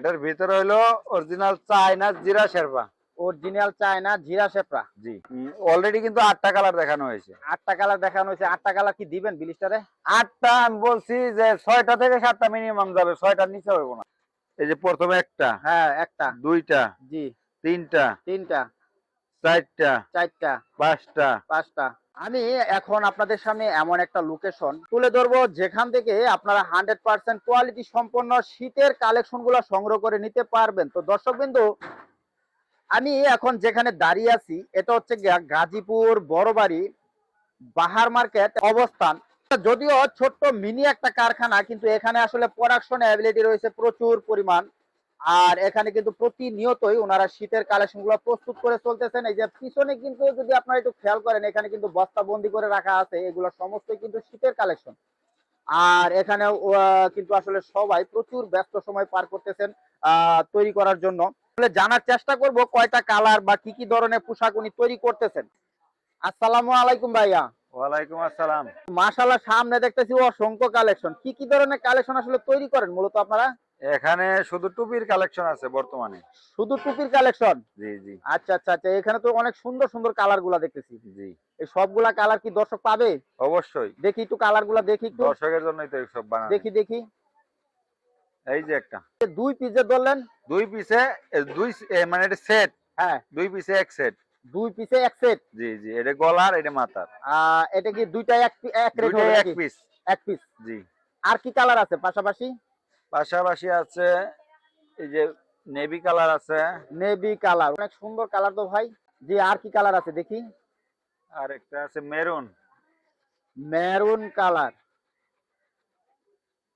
এটার ভিতরে হলো অরিজিনাল চায়না জিরা শেরপা। অরিজিনাল চায়না জিরা শেপরা জি। অলরেডি কিন্তু আটটা কালার দেখানো হয়েছে। আটটা কালার দেখানো হয়েছে। আটটা কালার কি দিবেন বিলিস্টারে? আটটা আমি বলছি যে ছয়টা থেকে সাতটা মিনিমাম যাবে ছয়টার নিচে হবে না। এই যে প্রথমে একটা হ্যাঁ একটা। দুইটা জি। তিনটা তিনটা চারটা চারটা পাঁচটা। পাঁচটা। আমি এখন আপনাদের সামনে এমন একটা লোকেশন তুলে ধরবো, যেখান থেকে আপনারা হান্ড্রেড পার্সেন্ট কোয়ালিটি সম্পন্ন শীতের কালেকশনগুলো সংগ্রহ করে নিতে পারবেন। তো দর্শক বিন্দু, আমি এখন যেখানে দাঁড়িয়ে আছি, এটা হচ্ছে গাজীপুর বড়বাড়ি, বাহার মার্কেট অবস্থান। যদিও ছোট্ট মিনি একটা কারখানা, কিন্তু এখানে আসলে প্রোডাকশন অ্যাবিলিটি রয়েছে প্রচুর পরিমাণ। আর এখানে কিন্তু প্রতিনিয়তই ওনারা শীতের কালেকশনগুলো প্রস্তুত করে চলতেছেন। এই যে পিছনে কিন্তু যদি আপনারা একটু খেয়াল করেন এখানে কিন্তু বস্তা বন্দি করে রাখা আছে। এগুলো সমস্তই কিন্তু শীতের কালেকশন। আর এখানে কিন্তু আসলে সবাই প্রচুর ব্যস্ত সময় পার করতেছেন তৈরি করার জন্য। জানার চেষ্টা করব কয়টা কালার বা কি কি ধরনের পোশাক উনি তৈরি করতেছেন। আসসালামু আলাইকুম ভাইয়া। ওয়ালাইকুম আসসালাম। মাশাআল্লাহ সামনে দেখতেছি অসংখ্য কালেকশন। কি কি ধরনের কালেকশন আসলে তৈরি করেন মূলত আপনারা? এখানে শুধু টুপির কালেকশন আছে বর্তমানে। শুধু টুপির কালেকশন জি জি। আচ্ছা আচ্ছা আচ্ছা এখানে তো অনেক সুন্দর সুন্দর কালারগুলা দেখতেছি। জি। এই সবগুলা কালার কি দর্শক পাবে? অবশ্যই। দেখি একটু কালারগুলা দেখি একটু। দর্শকের জন্যই তো এইসব বানানো। দেখি দেখি। এই যে একটা। দুই পিসে ধরলেন? দুই পিসে দুই মানে এটা সেট হ্যাঁ। দুই পিসে এক সেট দুই পিসে এক সেট জি জি এটা গলার এটা মাথার। এটা কি দুইটা এক এক রেট হবে এক পিস এক পিস জি। আর কি কালার আছে পাশাপাশি? পাশাপাশি আছে এই যে নেভি কালার আছে। নেভি কালার অনেক সুন্দর কালার তো ভাই। জি আর কি কালার আছে দেখি? আর একটা আছে মেরুন মেরুন কালার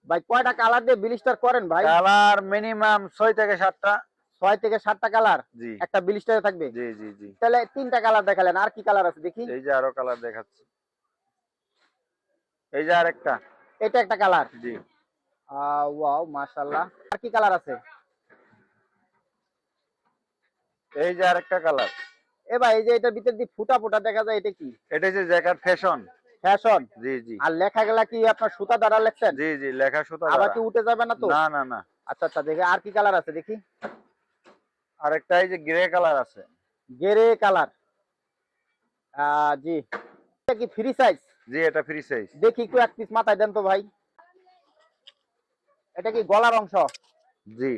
ভাই কয়টা কালার দিয়ে বিলিস্টার করেন ভাই? কালার মিনিমাম ছয় থেকে সাতটা। ছয় থেকে সাতটা কালার জি। একটা বিলিস্টারে থাকবে? জি জি জি। তাহলে তিনটা কালার দেখালেন আর কি কালার আছে দেখি? এই যে আরও কালার দেখাচ্ছি। এই যে আরেকটা। এটা একটা কালার জি। ওয়াও মাশাআল্লাহ। আর কি কালার আছে? এই যে আরেকটা কালার এ ভাই এই যে এটার ভিতর দিয়ে ফুটা ফুটা দেখা যায় এটা কি? এটা যে জ্যাকেট ফ্যাশন। ফ্যাশন? জি জি। আর লেখা গেলা কি আপনার সুতা দ্বারা লেখছেন? জি জি লেখা সুতা আবার কি উঠে যাবে না তো? না না না। আচ্ছা আচ্ছা দেখি আর কি কালার আছে দেখি। আরেকটা এই যে গ্রে কালার আছে। গেরে কালার জি। এটা কি ফ্রি সাইজ জি এটা ফ্রি সাইজ দেখি একটু এক পিস মাথায় দেন তো ভাই। এটা কি গলার অংশ? জি।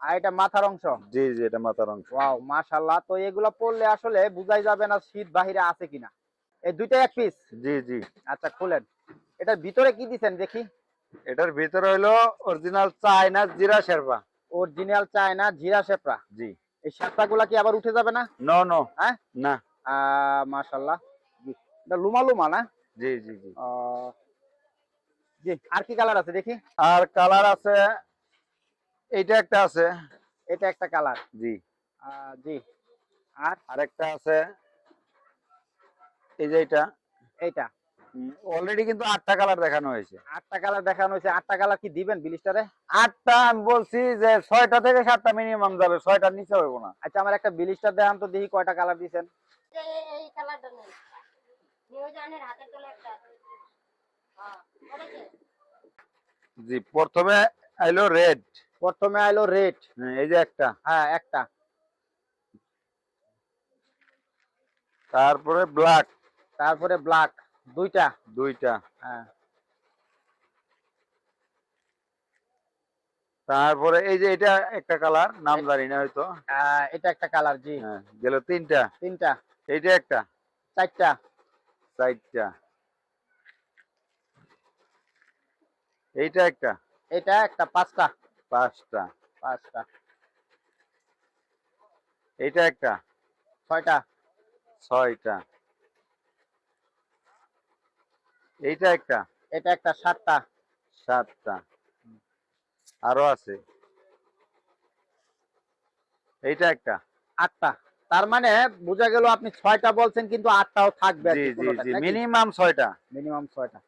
আর এটা মাথার অংশ? জি জি এটা মাথার অংশ। ওয়াও মাশাআল্লাহ। তো এগুলা পরলে আসলে বুঝাই যাবে না শীত বাহিরে আছে কিনা। এই দুইটা এক পিস জি জি। আচ্ছা খুলেন। এটার ভিতরে কি দেখি? এটার ভিতরে হলো অরিজিনাল চায়না জিরা শেরপা। অরিজিনাল চায়না জিরা শেপরা জি। এই শেপরা গুলা কি আবার উঠে যাবে না? No no. হ্যাঁ? না। জি এটা লুমা লুমা না? জি জি জি। জি আর কি কালার আছে দেখি? আর কালার আছে এইটা একটা আছে। এটা একটা কালার। জি। জি। আর? আরেকটা আছে এই যে এটা এইটা। অলরেডি কিন্তু আটটা কালার দেখানো হয়েছে। আটটা কালার দেখানো হয়েছে। আটটা কালার কি দিবেন বিলিস্টারে? আটটা আমি বলছি যে ছয়টা থেকে সাতটা মিনিমাম যাবে ছয়টার নিচে হবে না। আচ্ছা আমার একটা বিলিস্টার দেখান তো দেখি কয়টা কালার দিছেন। যে এই কালারটা নেই। নিউজানের হাতের তলে একটা আছে। হ্যাঁ? জি প্রথমে আইলো রেড। প্রথমে আইলো রেড। এই যে একটা। হ্যাঁ একটা। তারপরে ব্ল্যাক। তারপরে ব্ল্যাক দুইটা। দুইটা। হ্যাঁ। তারপরে এই যে এটা একটা কালার নাম জানি না হয়তো। এটা একটা কালার জি। হ্যাঁ গেল তিনটা। তিনটা। এইটা একটা। চারটা। চারটা। এইটা একটা। এটা একটা পাঁচটা। পাঁচটা। পাঁচটা। এইটা একটা। ছয়টা। ছয়টা। এইটা একটা। এটা একটা সাতটা। সাতটা। আরও আছে। এইটা একটা। আটটা। তার মানে বোঝা গেল আপনি ছয়টা বলছেন কিন্তু আটটাও থাকবে মিনিমাম ছয়টা। মিনিমাম ছয়টা।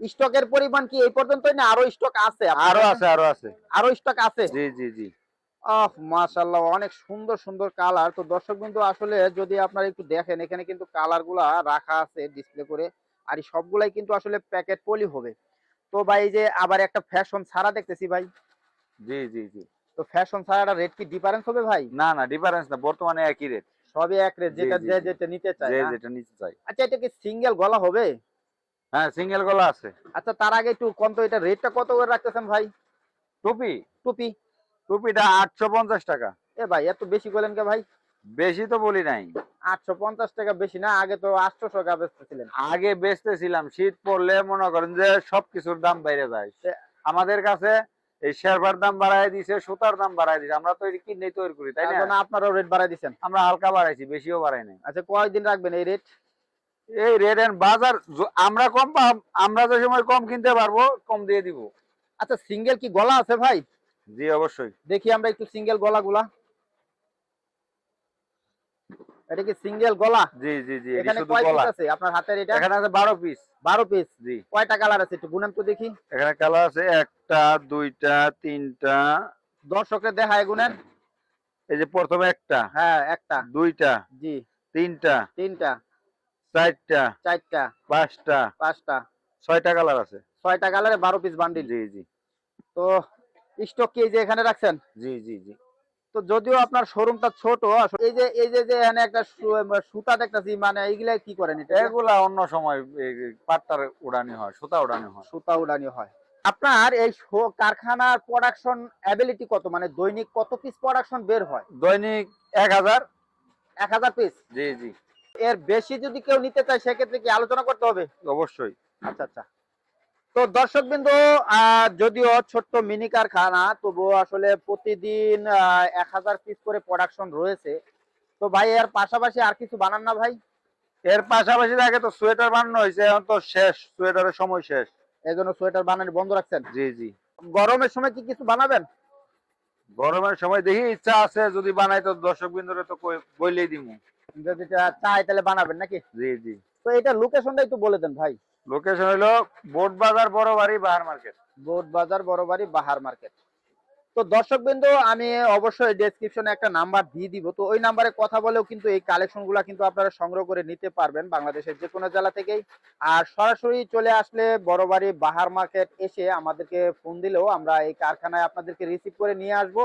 স্টকের পরিমাণ কি এই পর্যন্তই না আরও স্টক আছে? আরও আছে আরও আছে। আরও স্টক আছে? জি জি জি। আহ অনেক সুন্দর সুন্দর কালার তো দর্শক কিন্তু আসলে যদি আপনারা একটু দেখেন এখানে কিন্তু কালারগুলা রাখা আছে ডিসপ্লে করে আর সবগুলাই কিন্তু আসলে প্যাকেট পলি হবে। তো ভাই এই যে আবার একটা ফ্যাশন ছাড়া দেখতেছি ভাই। জি জি জি। তো ফ্যাশন ছাড়াটা রেট কি ডিফারেন্স হবে ভাই? না না ডিফারেন্স না বর্তমানে একই রেট সবই এক রেট যেটা যে যেটা নিতে চায় যে যেটা নিতে চাই আচ্ছা এটা কি সিঙ্গেল গলা হবে? হ্যাঁ সিঙ্গেল গলা আছে। আচ্ছা তার আগে একটু কোন তো এটা রেটটা কত করে রাখতেছেন ভাই? টুপি? টুপি। টুপিটা আটশো পঞ্চাশ টাকা। এ ভাই এত বেশি বলেন কে ভাই? বেশি তো বলি নাই। আটশো পঞ্চাশ টাকা বেশি না আগে তো আটশো টাকা বেচতেছিলেন। আগে বেচতেছিলাম শীত পড়লে মনে করেন যে সবকিছুর দাম বাইরে যায়। আমাদের কাছে এই শেরবার দাম বাড়ায় দিছে সুতার দাম বাড়ায় দিছে। আমরা তো কিনে তৈরি করি তাই না? আপনারাও রেট বাড়াই দিচ্ছেন আমরা হালকা বাড়াইছি বেশিও বাড়াই নাই। আচ্ছা কয়েকদিন রাখবেন এই রেট এই রেট এন্ড বাজার আমরা কম আমরা যে সময় কম কিনতে পারব কম দিয়ে দিব। আচ্ছা সিঙ্গেল কি গলা আছে ভাই? জি অবশ্যই। দেখি আমরা একটু সিঙ্গেল গলাগুলা। এটা কি সিঙ্গেল গলা? জি জি জি এখানে কয় পিস আছে আপনার হাতের এটা? এখানে আছে বারো পিস বারো পিস জি। কয়টা কালার আছে একটু তো দেখি। এখানে কালার আছে একটা দুইটা তিনটা। দেখায় এই যে প্রথমে একটা হ্যাঁ একটা। দুইটা জি। তিনটা তিনটা। চারটা চারটা। পাঁচটা পাঁচটা। ছয়টা কালার আছে। ছয়টা কালারে বারো পিস বান্ডিল জি জি। তো স্টক কি যে এখানে রাখছেন? জি জি জি। তো যদিও আপনার শোরুমটা ছোট এই যে এই যে যে এখানে একটা সুতা দেখতেছি মানে এইগুলা কি করেন এটা? এগুলা অন্য সময় পাট্টার উড়ানি হয় সুতা উড়ানি হয়। সুতা উড়ানি হয়। আপনার এই কারখানার প্রোডাকশন অ্যাবিলিটি কত? মানে দৈনিক কত পিস প্রোডাকশন বের হয়? দৈনিক এক হাজার। এক হাজার পিস জি জি। এর বেশি যদি কেউ নিতে চায় সেক্ষেত্রে কি আলোচনা করতে হবে? অবশ্যই। আচ্ছা আচ্ছা। তো দর্শক বিন্দু যদিও ছোট্ট মিনি কারখানা তবুও আসলে প্রতিদিন এক হাজার পিস করে প্রোডাকশন রয়েছে। তো ভাই এর পাশাপাশি আর কিছু বানান না ভাই? এর পাশাপাশি আগে তো সোয়েটার বানানো হয়েছে এখন তো শেষ সোয়েটারের সময় শেষ। এই জন্য সোয়েটার বানানো বন্ধ রাখছেন? জি জি। গরমের সময় কি কিছু বানাবেন? গরমের সময় দেখি ইচ্ছা আছে যদি বানাই তো দর্শক বিন্দুরে তো বইলেই দিব যদি চাই তাহলে বানাবেন নাকি? জি জি। তো এটা লোকেশনটা একটু বলে দেন ভাই। লোকেশন হলো বোট বাজার বড় বাড়ি বাহার মার্কেট। বোট বাজার বড় বাড়ি বাহার মার্কেট। তো দর্শক বিন্দু আমি অবশ্যই ডেসক্রিপশনে একটা নাম্বার দিয়ে দিব। তো ওই নাম্বারে কথা বলেও কিন্তু এই কালেকশনগুলা কিন্তু আপনারা সংগ্রহ করে নিতে পারবেন বাংলাদেশের যে কোনো জেলা থেকেই। আর সরাসরি চলে আসলে বড়বাড়ি বাহার মার্কেট এসে আমাদেরকে ফোন দিলেও আমরা এই কারখানায় আপনাদেরকে রিসিভ করে নিয়ে আসব।